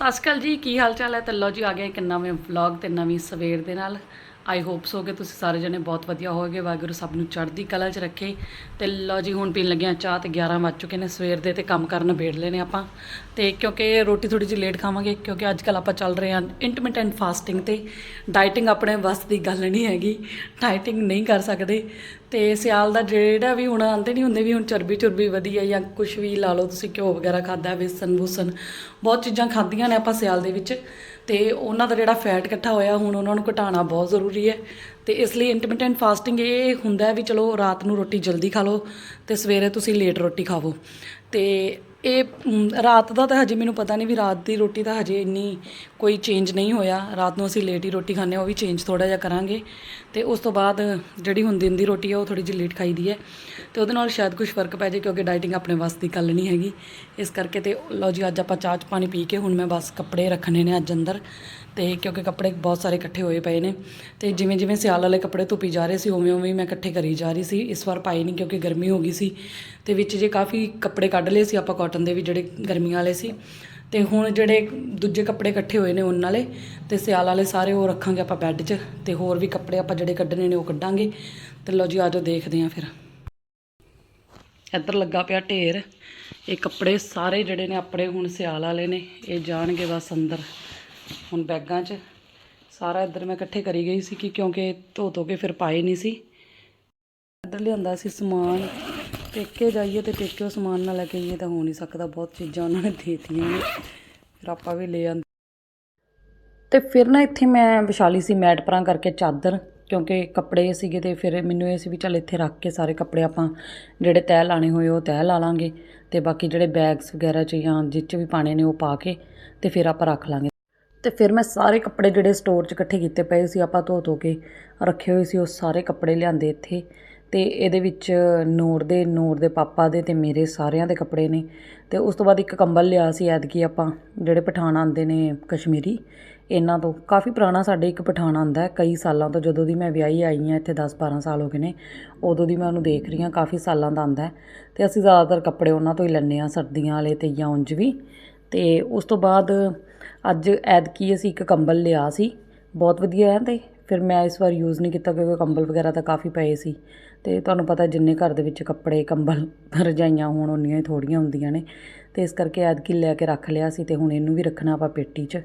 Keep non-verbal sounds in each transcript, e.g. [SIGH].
ਸਤਿ ਸ਼੍ਰੀ ਅਕਾਲ ਜੀ, ਕੀ ਹਾਲ ਚਾਲ ਹੈ? ਤੇ ਲਓ ਜੀ, ਆ ਗਿਆ ਇੱਕ ਨਵੇਂ ਵਲੌਗ ਤੇ ਨਵੀਂ ਸਵੇਰ ਦੇ ਨਾਲ। ਆਈ ਹੋਪ ਸੋ ਕਿ ਤੁਸੀਂ ਸਾਰੇ ਜਣੇ ਬਹੁਤ ਵਧੀਆ ਹੋਵੋਗੇ। ਵਾਹਿਗੁਰੂ ਸਭ ਨੂੰ ਚੜ੍ਹਦੀ ਕਲਾ 'ਚ ਰੱਖੇ। ਤੇ ਲਓ ਜੀ, ਹੁਣ ਪੀਣ ਲੱਗਿਆ ਚਾਹ ਤੇ 11 ਵੱਜ ਚੁੱਕੇ ਨੇ। ਸਵੇਰ ਦੇ ਤੇ ਕੰਮ ਕਰਨ ਬੈਠ ਲਏ ਨੇ ਆਪਾਂ। ਤੇ ਕਿਉਂਕਿ ਰੋਟੀ ਥੋੜੀ ਜਿਹੀ ਲੇਟ ਖਾਵਾਂਗੇ, ਕਿਉਂਕਿ ਅੱਜ ਕੱਲ ਆਪਾਂ ਚੱਲ ਰਹੇ ਹਾਂ ਇੰਟਰਮਿਟੈਂਟ ਫਾਸਟਿੰਗ ਤੇ। ਡਾਈਟਿੰਗ ਆਪਣੇ ਵੱਸ ਦੀ ਗੱਲ ਨਹੀਂ ਹੈਗੀ। ਡਾਈਟਿੰਗ ਨਹੀਂ ਕਰ ਸਕਦੇ। ਤੇ ਸਿਆਲ ਦਾ ਜਿਹੜਾ ਵੀ ਹੁਣ ਆਂਦੇ ਨਹੀਂ ਹੁੰਦੇ ਵੀ ਹੁਣ ਚਰਬੀ ਚੁਰਬੀ ਵਧੀਆ ਜਾਂ ਕੁਝ ਵੀ ਲਾ ਲਓ, ਤੁਸੀਂ ਘਿਓ ਵਗੈਰਾ ਖਾਦਾ ਵੇਸਨ ਵੂਸਨ ਬਹੁਤ ਚੀਜ਼ਾਂ ਖਾਧੀਆਂ ਨੇ ਆਪਾਂ ਸਿਆਲ ਦੇ ਵਿੱਚ। ਤੇ ਉਹਨਾਂ ਦਾ ਜਿਹੜਾ ਫੈਟ ਇਕੱਠਾ ਹੋਇਆ, ਹੁਣ ਉਹਨਾਂ ਨੂੰ ਘਟਾਉਣਾ ਬਹੁਤ ਜ਼ਰੂਰੀ ਹੈ। ਤੇ ਇਸ ਲਈ ਇੰਟਰਮਿਟੈਂਟ ਫਾਸਟਿੰਗ ਇਹ ਹੁੰਦਾ ਵੀ ਚਲੋ ਰਾਤ ਨੂੰ ਰੋਟੀ ਜਲਦੀ ਖਾ ਲਓ ਤੇ ਸਵੇਰੇ ਤੁਸੀਂ ਲੇਟ ਰੋਟੀ ਖਾਵੋ। ਤੇ ਇਹ ਰਾਤ ਦਾ ਤਾਂ ਹਜੇ ਮੈਨੂੰ ਪਤਾ ਨਹੀਂ ਵੀ ਰਾਤ ਦੀ ਰੋਟੀ ਤਾਂ ਹਜੇ ਇੰਨੀ ਕੋਈ ਚੇਂਜ ਨਹੀਂ ਹੋਇਆ। ਰਾਤ ਨੂੰ ਅਸੀਂ ਲੇਟ ਹੀ ਰੋਟੀ ਖਾਂਦੇ ਹਾਂ, ਉਹ ਵੀ ਚੇਂਜ ਥੋੜਾ ਜਿਹਾ ਕਰਾਂਗੇ। ਤੇ ਉਸ ਤੋਂ ਬਾਅਦ ਜਿਹੜੀ ਹੁਣ ਦਿਨ ਦੀ ਰੋਟੀ ਹੈ ਉਹ ਥੋੜੀ ਜਿਹੀ ਲੇਟ ਖਾਈਦੀ ਹੈ। ਤੇ ਉਹਦੇ ਨਾਲ ਸ਼ਾਇਦ ਕੁਝ ਫ਼ਰਕ ਪੈ ਜਾਏ ਕਿਉਂਕਿ ਡਾਈਟਿੰਗ ਆਪਣੇ ਵੱਸ ਦੀ ਗੱਲ ਨਹੀਂ ਹੈਗੀ। ਇਸ ਕਰਕੇ ਤੇ ਲਓ ਜੀ, ਅੱਜ ਆਪਾਂ ਚਾਹ ਚ ਪਾਣੀ ਪੀ ਕੇ ਹੁਣ ਮੈਂ ਬਸ ਕੱਪੜੇ ਰੱਖਣੇ ਨੇ ਅੱਜ ਅੰਦਰ। ਤੇ ਕਿਉਂਕਿ ਕੱਪੜੇ ਬਹੁਤ ਸਾਰੇ ਇਕੱਠੇ ਹੋਏ ਪਏ ਨੇ ਤੇ ਜਿਵੇਂ ਜਿਵੇਂ ਸਿਆਲ ਵਾਲੇ ਕੱਪੜੇ ਧੁੱਪੀ ਜਾ ਰਹੇ ਸੀ, ਉਵੇਂ ਉਵੇਂ ਮੈਂ ਇਕੱਠੇ ਕਰੀ ਜਾ ਰਹੀ ਸੀ। ਇਸ ਵਾਰ ਪਾਏ ਨਹੀਂ ਕਿਉਂਕਿ ਗਰਮੀ ਹੋ ਗਈ ਸੀ। ਤੇ ਵਿੱਚ ਜੇ ਕਾਫੀ ਕੱਪੜੇ ਕੱਢ ਲਏ ਸੀ ਆਪਾਂ ਕਾਟਨ ਦੇ ਵੀ ਜਿਹੜੇ ਗਰਮੀਆਂ ਵਾਲੇ ਸੀ। ਤੇ ਹੁਣ ਜਿਹੜੇ ਦੂਜੇ ਕੱਪੜੇ ਇਕੱਠੇ ਹੋਏ ਨੇ ਉਹਨਾਂ ਵਾਲੇ ਤੇ ਸਿਆਲ ਵਾਲੇ ਸਾਰੇ ਉਹ ਰੱਖਾਂਗੇ ਆਪਾਂ ਬੈੱਡ 'ਚ ਤੇ ਹੋਰ ਵੀ ਕੱਪੜੇ ਆਪਾਂ ਜਿਹੜੇ ਕੱਢਣੇ ਨੇ ਉਹ ਕੱਢਾਂਗੇ। ਤੇ ਲਓ ਜੀ ਆਜੋ ਦੇਖਦੇ ਆਂ ਫਿਰ। ਇੱਧਰ ਲੱਗਾ ਪਿਆ ਢੇਰ। ਇਹ ਕੱਪੜੇ ਸਾਰੇ ਜਿਹੜੇ ਨੇ ਆਪਣੇ ਹੁਣ ਸਿਆਲ ਵਾਲੇ ਨੇ, ਇਹ ਜਾਣਗੇ ਬਸ ਅੰਦਰ। ਹੁਣ ਬੈਗਾਂ 'ਚ। ਸਾਰਾ ਇੱਧਰ ਮੈਂ ਇਕੱਠੇ ਕਰੀ ਗਈ ਸੀ ਕਿ ਕਿਉਂਕਿ ਧੋ ਧੋ ਕੇ ਫਿਰ ਪਾਏ ਨਹੀਂ ਸੀ। ਇੱਧਰ ਲਿਆਂਦਾ ਸੀ ਸਮਾਨ। ਪੇਕੇ ਜਾਈਏ ਤੇ ਉਹ ਸਮਾਨ ਨਾਲ ਲੈ ਕੇ ਆਈਏ ਤਾਂ ਹੋ ਨਹੀਂ ਸਕਦਾ। ਬਹੁਤ ਚੀਜ਼ਾਂ ਉਹਨਾਂ ਨੇ ਦੇਤੀਆਂ ਨੇ। ਫਿਰ ਆਪਾਂ ਵੀ ਲੈ ਆਂਦੇ। ਤੇ ਫਿਰ ਨਾ ਇੱਥੇ ਮੈਂ ਵਿਛਾਲੀ ਸੀ ਮੈਟ ਪਰਾਂ ਕਰਕੇ ਚਾਦਰ, ਕਿਉਂਕਿ ਕੱਪੜੇ ਸੀਗੇ ਤੇ ਫਿਰ ਮੈਨੂੰ ਇਹ ਸੀ ਵੀ ਚੱਲ ਇੱਥੇ ਰੱਖ ਕੇ ਸਾਰੇ ਕੱਪੜੇ ਆਪਾਂ ਜਿਹੜੇ ਤੈਅ ਲਾਣੇ ਹੋਏ ਉਹ ਤੈਅ ਲਾ ਲਾਂਗੇ। ਤੇ ਬਾਕੀ ਜਿਹੜੇ ਬੈਗਸ ਵਗੈਰਾ ਚ ਜਾਂ ਜਿਹ 'ਚ ਵੀ ਪਾਣੇ ਨੇ ਉਹ ਪਾ ਕੇ ਤੇ ਫਿਰ ਆਪਾਂ ਰੱਖ ਲਾਂਗੇ। ਤੇ ਫਿਰ ਮੈਂ ਸਾਰੇ ਕੱਪੜੇ ਜਿਹੜੇ ਸਟੋਰ 'ਚ ਇਕੱਠੇ ਕੀਤੇ ਪਏ ਸੀ, ਆਪਾਂ ਧੋ ਧੋ ਕੇ ਰੱਖੇ ਹੋਏ ਸੀ, ਉਹ ਸਾਰੇ ਕੱਪੜੇ ਲਿਆਂਦੇ ਇੱਥੇ। ਤੇ ਇਹਦੇ ਵਿੱਚ ਨੂਰ ਦੇ ਨੂਰ ਦੇ ਪਾਪਾ ਦੇ ਤੇ ਮੇਰੇ ਸਾਰਿਆਂ ਦੇ ਕੱਪੜੇ ਨੇ। ਤੇ ਉਸ ਤੋਂ ਬਾਅਦ ਇੱਕ ਕੰਬਲ ਲਿਆ ਸੀ, ਐਤਕੀ ਆਪਾਂ ਜਿਹੜੇ ਪਠਾਨ ਆਉਂਦੇ ਨੇ ਕਸ਼ਮੀਰੀ, ਇਹਨਾਂ ਤੋਂ। ਕਾਫੀ ਪੁਰਾਣਾ ਸਾਡੇ ਇੱਕ ਪਠਾਨ ਆਂਦਾ ਕਈ ਸਾਲਾਂ ਤੋਂ ਜਦੋਂ ਦੀ ਮੈਂ ਵਿਆਹੀ ਆਈ ਹਾਂ, ਇੱਥੇ 10 12 ਸਾਲ ਹੋ ਗਏ ਨੇ, ਉਦੋਂ ਦੀ ਮੈਂ ਉਹਨੂੰ ਦੇਖ ਰਹੀ ਹਾਂ, ਕਾਫੀ ਸਾਲਾਂ ਦਾ ਆਂਦਾ ਹੈ। ਤੇ ਅਸੀਂ ਜ਼ਿਆਦਾਤਰ ਕੱਪੜੇ ਉਹਨਾਂ ਤੋਂ ਹੀ ਲੈਂਦੇ ਹਾਂ, ਸਰਦੀਆਂ ਵਾਲੇ ਤੇ ਜਾਂ ਉਂਝ ਵੀ। ਅਤੇ ਉਸ ਤੋਂ ਬਾਅਦ ਅੱਜ ਐਤਕੀ ਅਸੀਂ ਇੱਕ ਕੰਬਲ ਲਿਆ ਸੀ। ਬਹੁਤ ਵਧੀਆ ਹੈ ਅਤੇ ਫਿਰ ਮੈਂ ਇਸ ਵਾਰ ਯੂਜ਼ ਨਹੀਂ ਕੀਤਾ ਕਿਉਂਕਿ ਕੰਬਲ ਵਗੈਰਾ ਤਾਂ ਕਾਫੀ ਪਏ ਸੀ। ਅਤੇ ਤੁਹਾਨੂੰ ਪਤਾ ਜਿੰਨੇ ਘਰ ਦੇ ਵਿੱਚ ਕੱਪੜੇ, ਕੰਬਲ, [LAUGHS] ਰਜਾਈਆਂ ਹੋਣ ਉਨੀਆਂ ਹੀ ਥੋੜ੍ਹੀਆਂ ਹੁੰਦੀਆਂ ਨੇ। ਅਤੇ ਇਸ ਕਰਕੇ ਐਤਕੀ ਲੈ ਕੇ ਰੱਖ ਲਿਆ ਸੀ ਅਤੇ ਹੁਣ ਇਹਨੂੰ ਵੀ ਰੱਖਣਾ ਆਪਾਂ ਪੇਟੀ 'ਚ।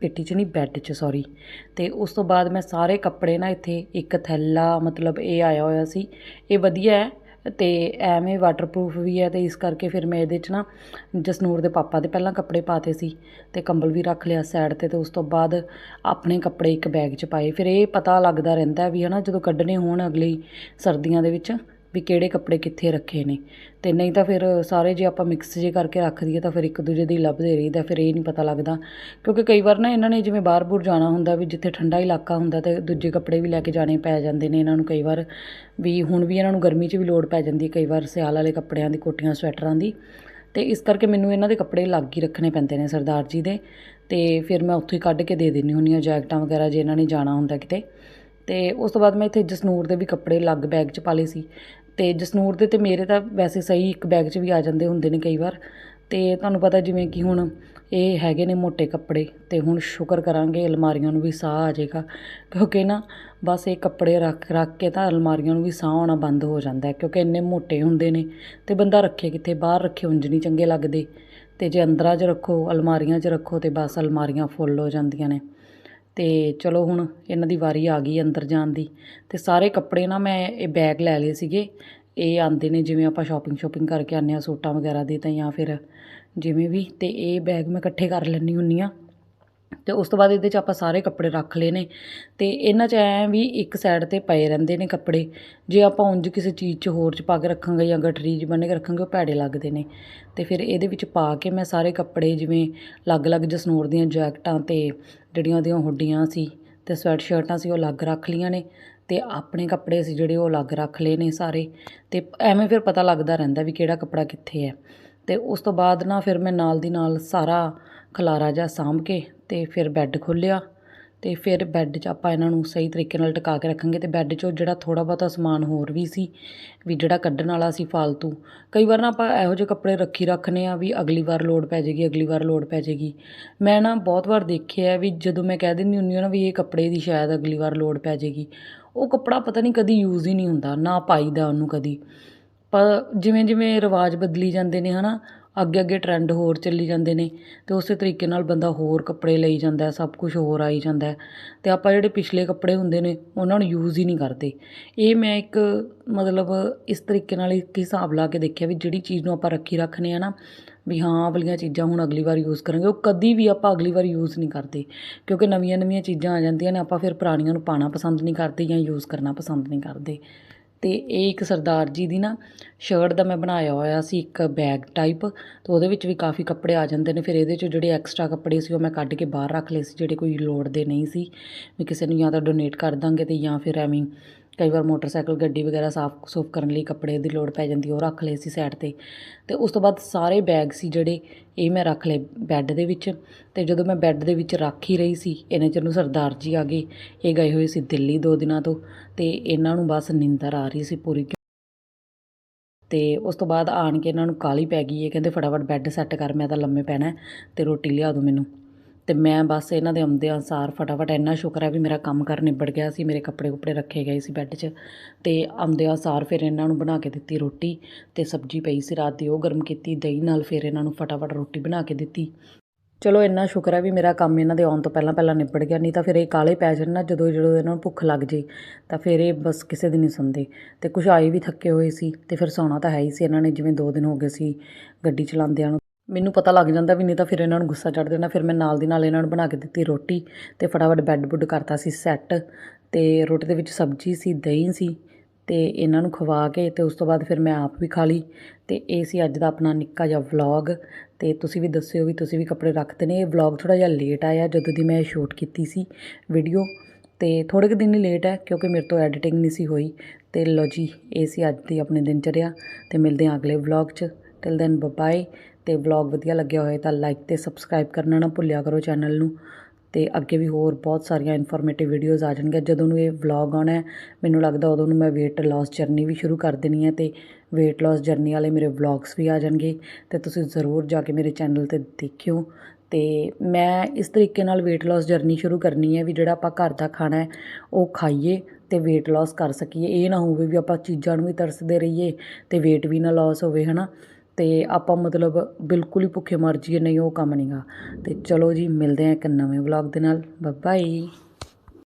ਪੇਟੀ 'ਚ ਨਹੀਂ ਬੈੱਡ 'ਚ ਸੌਰੀ ਤੇ ਉਸ ਤੋਂ ਬਾਅਦ ਮੈਂ ਸਾਰੇ ਕੱਪੜੇ ਨਾ ਇੱਥੇ ਇੱਕ ਥੈਲਾ ਮਤਲਬ ਇਹ ਆਇਆ ਹੋਇਆ ਸੀ। ਇਹ ਵਧੀਆ ਹੈ। ਅਤੇ ਐਵੇਂ ਵਾਟਰਪ੍ਰੂਫ ਵੀ ਹੈ ਤੇ ਇਸ ਕਰਕੇ ਫਿਰ ਮੈਂ ਇਹਦੇ 'ਚ ਨਾ ਜਸਨੂਰ ਦੇ ਪਾਪਾ ਦੇ ਪਹਿਲਾਂ ਕੱਪੜੇ ਪਾਤੇ ਸੀ ਤੇ ਕੰਬਲ ਵੀ ਰੱਖ ਲਿਆ ਸਾਈਡ ਤੇ ਤੇ ਉਸ ਤੋਂ ਬਾਅਦ ਆਪਣੇ ਕੱਪੜੇ ਇੱਕ ਬੈਗ 'ਚ ਪਾਏ। ਫਿਰ ਇਹ ਪਤਾ ਲੱਗਦਾ ਰਹਿੰਦਾ ਵੀ ਹਨਾ ਜਦੋਂ ਕੱਢਣੇ ਹੋਣ ਅਗਲੀ ਸਰਦੀਆਂ ਦੇ ਵਿੱਚ ਵੀ ਕਿਹੜੇ ਕੱਪੜੇ ਕਿੱਥੇ ਰੱਖੇ ਨੇ। ਤੇ ਨਹੀਂ ਤਾਂ ਫਿਰ ਸਾਰੇ ਜੇ ਆਪਾਂ ਮਿਕਸ ਜੇ ਕਰਕੇ ਰੱਖ ਦਈਏ ਤਾਂ ਫਿਰ ਇੱਕ ਦੂਜੇ ਦੀ ਲੱਭਦੇ ਰਹੀਦਾ, ਫਿਰ ਇਹ ਨਹੀਂ ਪਤਾ ਲੱਗਦਾ। ਕਿਉਂਕਿ ਕਈ ਵਾਰ ਨਾ ਇਹਨਾਂ ਨੇ ਜਿਵੇਂ ਬਾਹਰ-ਬੂਰ ਜਾਣਾ ਹੁੰਦਾ ਵੀ ਜਿੱਥੇ ਠੰਡਾ ਇਲਾਕਾ ਹੁੰਦਾ ਤੇ ਦੂਜੇ ਕੱਪੜੇ ਵੀ ਲੈ ਕੇ ਜਾਣੇ ਪੈ ਜਾਂਦੇ ਨੇ ਇਹਨਾਂ ਨੂੰ ਕਈ ਵਾਰ। ਵੀ ਹੁਣ ਵੀ ਇਹਨਾਂ ਨੂੰ ਗਰਮੀ 'ਚ ਵੀ ਲੋੜ ਪੈ ਜਾਂਦੀ ਹੈ ਕਈ ਵਾਰ ਸਿਆਲ ਵਾਲੇ ਕੱਪੜਿਆਂ ਦੀ, ਕੋਟੀਆਂ, ਸਵੈਟਰਾਂ ਦੀ। ਤੇ ਇਸ ਕਰਕੇ ਮੈਨੂੰ ਇਹਨਾਂ ਦੇ ਕੱਪੜੇ ਲੱਗ ਹੀ ਰੱਖਣੇ ਪੈਂਦੇ ਨੇ ਸਰਦਾਰ ਜੀ ਦੇ। ਤੇ ਫਿਰ ਮੈਂ ਉੱਥੋਂ ਹੀ ਕੱਢ ਕੇ ਦੇ ਦਿੰਦੀ ਹੁੰਦੀ ਹਾਂ ਜੈਕਟਾਂ ਵਗੈਰਾ ਜੇ ਇਹਨਾਂ ਨੇ ਜਾਣਾ ਹੁੰਦਾ ਕਿਤੇ। ਤੇ ਉਸ ਤੋਂ ਬਾਅਦ ਮੈਂ ਇੱਥੇ ਜਸਨੂਰ ਦੇ ਵੀ ਕੱਪੜੇ ਅਲੱਗ ਬੈਗ 'ਚ ਪਾ ਲਏ ਸੀ। ਅਤੇ ਜਸਨੂਰ ਦੇ ਅਤੇ ਮੇਰੇ ਤਾਂ ਵੈਸੇ ਸਹੀ ਇੱਕ ਬੈਗ 'ਚ ਵੀ ਆ ਜਾਂਦੇ ਹੁੰਦੇ ਨੇ ਕਈ ਵਾਰ। ਅਤੇ ਤੁਹਾਨੂੰ ਪਤਾ ਜਿਵੇਂ ਕਿ ਹੁਣ ਇਹ ਹੈਗੇ ਨੇ ਮੋਟੇ ਕੱਪੜੇ ਅਤੇ ਹੁਣ ਸ਼ੁਕਰ ਕਰਾਂਗੇ ਅਲਮਾਰੀਆਂ ਨੂੰ ਵੀ ਸਾਹ ਆ ਜਾਏਗਾ, ਕਿਉਂਕਿ ਨਾ ਬਸ ਇਹ ਕੱਪੜੇ ਰੱਖ ਰੱਖ ਕੇ ਤਾਂ ਅਲਮਾਰੀਆਂ ਨੂੰ ਵੀ ਸਾਹ ਆਉਣਾ ਬੰਦ ਹੋ ਜਾਂਦਾ ਕਿਉਂਕਿ ਇੰਨੇ ਮੋਟੇ ਹੁੰਦੇ ਨੇ ਅਤੇ ਬੰਦਾ ਰੱਖੇ ਕਿੱਥੇ, ਬਾਹਰ ਰੱਖੇ ਉਂਝ ਨਹੀਂ ਚੰਗੇ ਲੱਗਦੇ। ਅਤੇ ਜੇ ਅੰਦਰਾਂ 'ਚ ਰੱਖੋ, ਅਲਮਾਰੀਆਂ 'ਚ ਰੱਖੋ ਤਾਂ ਬਸ ਅਲਮਾਰੀਆਂ ਫੁੱਲ ਹੋ ਜਾਂਦੀਆਂ ਨੇ। ਅਤੇ ਚਲੋ ਹੁਣ ਇਹਨਾਂ ਦੀ ਵਾਰੀ ਆ ਗਈ ਅੰਦਰ ਜਾਣ ਦੀ। ਅਤੇ ਸਾਰੇ ਕੱਪੜੇ ਨਾ ਮੈਂ ਇਹ ਬੈਗ ਲੈ ਲਏ ਸੀਗੇ। ਇਹ ਆਉਂਦੇ ਨੇ ਜਿਵੇਂ ਆਪਾਂ ਸ਼ੋਪਿੰਗ ਸ਼ੋਪਿੰਗ ਕਰਕੇ ਆਉਂਦੇ ਹਾਂ, ਸੂਟਾਂ ਵਗੈਰਾ ਦੀ ਤਾਂ ਜਾਂ ਫਿਰ ਜਿਵੇਂ ਵੀ ਅਤੇ ਇਹ ਬੈਗ ਮੈਂ ਇਕੱਠੇ ਕਰ ਲੈਂਦੀ ਹੁੰਦੀ ਹਾਂ। ਅਤੇ ਉਸ ਤੋਂ ਬਾਅਦ ਇਹਦੇ 'ਚ ਆਪਾਂ ਸਾਰੇ ਕੱਪੜੇ ਰੱਖ ਲਏ ਨੇ। ਅਤੇ ਇਹਨਾਂ 'ਚ ਐਂ ਵੀ ਇੱਕ ਸਾਈਡ ਤੇ ਪਏ ਰਹਿੰਦੇ ਨੇ ਕੱਪੜੇ। ਜੇ ਆਪਾਂ ਉਂਝ ਕਿਸੇ ਚੀਜ਼ 'ਚ ਹੋਰ 'ਚ ਪਾ ਕੇ ਰੱਖਾਂਗੇ ਜਾਂ ਗਠਰੀ 'ਚ ਬੰਨ੍ਹ ਕੇ ਰੱਖਾਂਗੇ, ਉਹ ਭੈੜੇ ਲੱਗਦੇ ਨੇ। ਅਤੇ ਫਿਰ ਇਹਦੇ ਵਿੱਚ ਪਾ ਕੇ ਮੈਂ ਸਾਰੇ ਕੱਪੜੇ ਜਿਵੇਂ ਅਲੱਗ-ਅਲੱਗ ਜਸਨੂਰ ਦੀਆਂ ਜੈਕਟਾਂ ਅਤੇ ਜਿਹੜੀਆਂ ਉਹਦੀਆਂ ਹੁੱਡੀਆਂ ਸੀ ਅਤੇ ਸਵੈਟ ਸ਼ਰਟਾਂ ਸੀ, ਉਹ ਅਲੱਗ ਰੱਖ ਲਈਆਂ ਨੇ। ਅਤੇ ਆਪਣੇ ਕੱਪੜੇ ਸੀ ਜਿਹੜੇ ਉਹ ਅਲੱਗ ਰੱਖ ਲਏ ਨੇ ਸਾਰੇ। ਅਤੇ ਐਵੇਂ ਫਿਰ ਪਤਾ ਲੱਗਦਾ ਰਹਿੰਦਾ ਵੀ ਕਿਹੜਾ ਕੱਪੜਾ ਕਿੱਥੇ ਹੈ। ਅਤੇ ਉਸ ਤੋਂ ਬਾਅਦ ਨਾ ਫਿਰ ਮੈਂ ਨਾਲ ਦੀ ਨਾਲ ਸਾਰਾ ਖਲਾਰਾ ਜਿਹਾ ਸਾਂਭ ਕੇ ਅਤੇ ਫਿਰ ਬੈੱਡ ਖੋਲ੍ਹਿਆ ਅਤੇ ਫਿਰ ਬੈੱਡ 'ਚ ਆਪਾਂ ਇਹਨਾਂ ਨੂੰ ਸਹੀ ਤਰੀਕੇ ਨਾਲ ਟਿਕਾ ਕੇ ਰੱਖਾਂਗੇ ਅਤੇ ਬੈੱਡ 'ਚੋਂ ਜਿਹੜਾ ਥੋੜ੍ਹਾ ਬਹੁਤਾ ਸਮਾਨ ਹੋਰ ਵੀ ਸੀ ਵੀ ਜਿਹੜਾ ਕੱਢਣ ਵਾਲਾ ਸੀ ਫਾਲਤੂ। ਕਈ ਵਾਰ ਨਾ ਆਪਾਂ ਇਹੋ ਜਿਹੇ ਕੱਪੜੇ ਰੱਖੀ ਰੱਖਨੇ ਆ ਵੀ ਅਗਲੀ ਵਾਰ ਲੋੜ ਪੈ ਜਾਏਗੀ, ਅਗਲੀ ਵਾਰ ਲੋੜ ਪੈ ਜਾਏਗੀ। ਮੈਂ ਨਾ ਬਹੁਤ ਵਾਰ ਦੇਖਿਆ ਵੀ ਜਦੋਂ ਮੈਂ ਕਹਿ ਦਿੰਦੀ ਹੁੰਦੀ ਹਾਂ ਨਾ ਵੀ ਇਹ ਕੱਪੜੇ ਦੀ ਸ਼ਾਇਦ ਅਗਲੀ ਵਾਰ ਲੋੜ ਪੈ ਜਾਏਗੀ, ਉਹ ਕੱਪੜਾ ਪਤਾ ਨਹੀਂ ਕਦੀ ਯੂਜ਼ ਹੀ ਨਹੀਂ ਹੁੰਦਾ, ਨਾ ਪਾਈਦਾ ਉਹਨੂੰ ਕਦੀ। ਪਰ ਜਿਵੇਂ ਜਿਵੇਂ ਰਿਵਾਜ ਬਦਲੀ ਜਾਂਦੇ ਨੇ ਹੈ ਨਾ ਅੱਗੇ ਅੱਗੇ ਟਰੈਂਡ ਹੋਰ ਚੱਲੀ ਜਾਂਦੇ ਨੇ ਅਤੇ ਉਸੇ ਤਰੀਕੇ ਨਾਲ ਬੰਦਾ ਹੋਰ ਕੱਪੜੇ ਲਈ ਜਾਂਦਾ ਸਭ ਕੁਛ ਹੋਰ ਆਈ ਜਾਂਦਾ ਅਤੇ ਆਪਾਂ ਜਿਹੜੇ ਪਿਛਲੇ ਕੱਪੜੇ ਹੁੰਦੇ ਨੇ, ਉਹਨਾਂ ਨੂੰ ਯੂਜ਼ ਹੀ ਨਹੀਂ ਕਰਦੇ। ਇਹ ਮੈਂ ਇੱਕ ਮਤਲਬ ਇਸ ਤਰੀਕੇ ਨਾਲ ਇੱਕ ਹਿਸਾਬ ਲਾ ਕੇ ਦੇਖਿਆ ਵੀ ਜਿਹੜੀ ਚੀਜ਼ ਨੂੰ ਆਪਾਂ ਰੱਖੀ ਰੱਖਨੇ ਆ ਨਾ, ਵੀ ਹਾਂ, ਆਹ ਵਾਲੀਆਂ ਚੀਜ਼ਾਂ ਹੁਣ ਅਗਲੀ ਵਾਰ ਯੂਜ਼ ਕਰਾਂਗੇ, ਉਹ ਕਦੀ ਵੀ ਆਪਾਂ ਅਗਲੀ ਵਾਰ ਯੂਜ਼ ਨਹੀਂ ਕਰਦੇ। ਕਿਉਂਕਿ ਨਵੀਆਂ ਨਵੀਆਂ ਚੀਜ਼ਾਂ ਆ ਜਾਂਦੀਆਂ ਨੇ, ਆਪਾਂ ਫਿਰ ਪੁਰਾਣੀਆਂ ਨੂੰ ਪਾਣਾ ਪਸੰਦ ਨਹੀਂ ਕਰਦੇ ਜਾਂ ਯੂਜ਼ ਕਰਨਾ ਪਸੰਦ ਨਹੀਂ ਕਰਦੇ। ਅਤੇ ਇਹ ਇੱਕ ਸਰਦਾਰ ਜੀ ਦੀ ਨਾ ਸ਼ਰਟ ਦਾ ਮੈਂ ਬਣਾਇਆ ਹੋਇਆ ਸੀ, ਇੱਕ ਬੈਗ ਟਾਈਪ ਤੇ ਉਹਦੇ ਵਿੱਚ ਵੀ ਕਾਫੀ ਕੱਪੜੇ ਆ ਜਾਂਦੇ ਨੇ। ਫਿਰ ਇਹਦੇ ਚੋਂ ਜਿਹੜੇ ਐਕਸਟਰਾ ਕੱਪੜੇ ਸੀ ਉਹ ਮੈਂ ਕੱਢ ਕੇ ਬਾਹਰ ਰੱਖ ਲਏ ਸੀ, ਜਿਹੜੇ ਕੋਈ ਲੋੜ ਦੇ ਨਹੀਂ ਸੀ ਵੀ ਕਿਸੇ ਨੂੰ ਜਾਂ ਤਾਂ ਡੋਨੇਟ ਕਰ ਦਾਂਗੇ ਤੇ ਜਾਂ ਫਿਰ ਐਵੇਂ ਕਈ ਵਾਰ ਮੋਟਰਸਾਈਕਲ, ਗੱਡੀ ਵਗੈਰਾ ਸਾਫ਼, ਸੁਫ ਕਰਨ ਲਈ ਕੱਪੜੇ ਦੀ ਲੋੜ ਪੈ ਜਾਂਦੀ ਉਹ ਰੱਖ ਲਏ ਸੀ ਸਾਈਡ ਤੇ। ਤੇ ਉਸ ਤੋਂ ਬਾਅਦ ਸਾਰੇ ਬੈਗ ਸੀ ਜਿਹੜੇ, ਇਹ ਮੈਂ ਰੱਖ ਲਏ ਬੈੱਡ ਦੇ ਵਿੱਚ। ਤੇ ਜਦੋਂ ਮੈਂ ਬੈੱਡ ਦੇ ਵਿੱਚ ਰੱਖ ਹੀ ਰਹੀ ਸੀ ਇਹਨੇ ਚਿਰ ਨੂੰ ਸਰਦਾਰ ਜੀ ਆ ਗਏ। ਇਹ ਗਏ ਹੋਏ ਸੀ ਦਿੱਲੀ ਦੋ ਦਿਨਾਂ ਤੋਂ, ਤੇ ਇਹਨਾਂ ਨੂੰ ਬਸ ਨਿੰਦਰ ਆ ਰਹੀ ਸੀ ਪੂਰੀ। ਤੇ ਉਸ ਤੋਂ ਬਾਅਦ ਆਣ ਕੇ ਇਹਨਾਂ ਨੂੰ ਕਾਲੀ ਪੈ ਗਈ, ਇਹ ਕਹਿੰਦੇ ਫਟਾਫਟ ਬੈੱਡ ਸੈੱਟ ਕਰ, ਮੈਂ ਤਾਂ ਲੰਮੇ ਪੈਣਾ ਹੈ, ਤੇ ਰੋਟੀ ਲਿਆ ਦਿਓ ਮੈਨੂੰ। ਤੇ ਮੈਂ ਬਸ ਇਹਨਾਂ ਦੇ ਆਉਂਦੇ ਅਨਸਾਰ ਫਟਾਫਟ ਇੰਨਾ ਸ਼ੁਕਰ ਹੈ ਵੀ ਮੇਰਾ ਕੰਮ ਕਰ ਨਿਬੜ ਗਿਆ ਸੀ, ਮੇਰੇ ਕੱਪੜੇ ਕੁੱਪੜੇ ਰੱਖੇ ਗਏ ਸੀ ਬੈੱਡ 'ਚ ਤੇ ਆਉਂਦੇ ਅਨਸਾਰ ਫਿਰ ਇਹਨਾਂ ਨੂੰ ਬਣਾ ਕੇ ਦਿੱਤੀ ਰੋਟੀ ਤੇ ਸਬਜ਼ੀ ਪਈ ਸੀ ਰਾਤ ਦੀ, ਉਹ ਗਰਮ ਕੀਤੀ, ਦਹੀਂ ਨਾਲ ਫਿਰ ਇਹਨਾਂ ਨੂੰ ਫਟਾਫਟ ਰੋਟੀ ਬਣਾ ਕੇ ਦਿੱਤੀ। ਚਲੋ ਇੰਨਾ ਸ਼ੁਕਰ ਹੈ ਵੀ ਮੇਰਾ ਕੰਮ ਇਹਨਾਂ ਦੇ ਆਉਣ ਤੋਂ ਪਹਿਲਾਂ ਪਹਿਲਾਂ ਨਿਬੜ ਗਿਆ, ਨਹੀਂ ਤਾਂ ਫਿਰ ਇਹ ਕਾਲੇ ਪੈ ਜਾਣ ਨਾ ਜਦੋਂ ਜਦੋਂ ਇਹਨਾਂ ਨੂੰ ਭੁੱਖ ਲੱਗ ਜੇ, ਤਾਂ ਫਿਰ ਇਹ ਬਸ ਕਿਸੇ ਦੀ ਨਹੀਂ ਸੁਣਦੇ। ਤੇ ਕੁਝ ਆਏ ਵੀ ਥੱਕੇ ਹੋਏ ਸੀ ਤੇ ਫਿਰ ਸੌਣਾ ਤਾਂ ਹੈ ਹੀ ਸੀ ਇਹਨਾਂ ਨੇ, ਜਿਵੇਂ 2 ਦਿਨ ਹੋ ਗਏ ਸੀ ਗੱਡੀ ਚਲਾਉਂਦਿਆਂ ਨੂੰ। ਮੈਨੂੰ ਪਤਾ ਲੱਗ ਜਾਂਦਾ ਵੀ ਨਹੀਂ ਤਾਂ ਫਿਰ ਇਹਨਾਂ ਨੂੰ ਗੁੱਸਾ ਚੜ ਜਾਂਦਾ। ਫਿਰ ਮੈਂ ਨਾਲ ਦੀ ਨਾਲ ਇਹਨਾਂ ਨੂੰ ਬਣਾ ਕੇ ਦਿੱਤੀ ਰੋਟੀ ਤੇ ਫਟਾਫਟ ਬੈੱਡ ਬੁੱਡ ਕਰਤਾ ਸੀ ਸੈੱਟ ਤੇ ਰੋਟੀ ਦੇ ਵਿੱਚ ਸਬਜ਼ੀ ਸੀ, ਦਹੀਂ ਸੀ ਤੇ ਇਹਨਾਂ ਨੂੰ ਖਵਾ ਕੇ ਤੇ ਉਸ ਤੋਂ ਬਾਅਦ ਫਿਰ ਮੈਂ ਆਪ ਵੀ ਖਾ ਲਈ ਤੇ ਇਹ ਸੀ ਅੱਜ ਦਾ ਆਪਣਾ ਨਿੱਕਾ ਜਿਹਾ ਵਲੌਗ ਤੇ ਤੁਸੀਂ ਵੀ ਦੱਸਿਓ ਵੀ ਤੁਸੀਂ ਵੀ ਕੱਪੜੇ ਰੱਖਦੇ ਨੇ। ਇਹ ਵਲੌਗ ਥੋੜਾ ਜਿਹਾ ਲੇਟ ਆਇਆ ਜਦੋਂ ਦੀ ਮੈਂ ਸ਼ੂਟ ਕੀਤੀ ਸੀ ਵੀਡੀਓ ਤੇ ਥੋੜੇ ਕੁ ਦਿਨ ਹੀ ਲੇਟ ਹੈ ਕਿਉਂਕਿ ਮੇਰੇ ਤੋਂ ਐਡੀਟਿੰਗ ਨਹੀਂ ਸੀ ਹੋਈ ਤੇ ਲੋ ਜੀ, ਇਹ ਸੀ ਅੱਜ ਦੀ ਆਪਣੀ ਦਿਨਚਰਿਆ ਤੇ ਮਿਲਦੇ ਹਾਂ ਅਗਲੇ ਵਲੌਗ 'ਚ। ਟਿਲ ਦੈਨ ਬਾਏ ਅਤੇ ਵਲੌਗ ਵਧੀਆ ਲੱਗਿਆ ਹੋਏ ਤਾਂ ਲਾਈਕ ਅਤੇ ਸਬਸਕ੍ਰਾਈਬ ਕਰਨਾ ਨਾ ਭੁੱਲਿਆ ਕਰੋ ਚੈਨਲ ਨੂੰ ਅਤੇ ਅੱਗੇ ਵੀ ਹੋਰ ਬਹੁਤ ਸਾਰੀਆਂ ਇਨਫੋਰਮੇਟਿਵ ਵੀਡੀਓਜ਼ ਆ ਜਾਣਗੀਆਂ। ਜਦੋਂ ਨੂੰ ਇਹ ਵਲੌਗ ਆਉਣਾ ਮੈਨੂੰ ਲੱਗਦਾ ਉਦੋਂ ਨੂੰ ਮੈਂ weight loss ਜਰਨੀ ਵੀ ਸ਼ੁਰੂ ਕਰ ਦੇਣੀ ਹੈ ਅਤੇ weight loss ਜਰਨੀ ਵਾਲੇ ਮੇਰੇ ਵਲੌਗਸ ਵੀ ਆ ਜਾਣਗੇ ਤੇ ਤੁਸੀਂ ਜ਼ਰੂਰ ਜਾ ਕੇ ਮੇਰੇ ਚੈਨਲ ਤੇ ਦੇਖਿਓ। ਤੇ ਮੈਂ ਇਸ ਤਰੀਕੇ ਨਾਲ weight loss ਜਰਨੀ ਸ਼ੁਰੂ ਕਰਨੀ ਹੈ ਵੀ ਜਿਹੜਾ ਆਪਾਂ ਘਰ ਦਾ ਖਾਣਾ ਹੈ, ਉਹ ਖਾਈਏ ਤੇ weight loss ਕਰ ਸਕੀਏ। ਇਹ ਨਾ ਹੋਵੇ ਵੀ ਆਪਾਂ ਚੀਜ਼ਾਂ ਨੂੰ ਵੀ ਤਰਸਦੇ ਰਹੀਏ ਤੇ weight ਵੀ ਨਾ ਲਾਸ ਹੋਵੇ, ਹਨਾ? ਅਤੇ ਆਪਾਂ ਮਤਲਬ ਬਿਲਕੁਲ ਹੀ ਭੁੱਖੇ ਮਰ ਜਾਈਏ, ਨਹੀਂ ਉਹ ਕੰਮ ਨਹੀਂ ਗਾ ਅਤੇ ਚਲੋ ਜੀ, ਮਿਲਦੇ ਹਾਂ ਇੱਕ ਨਵੇਂ ਵਲੌਗ ਦੇ ਨਾਲ। ਬਾਏ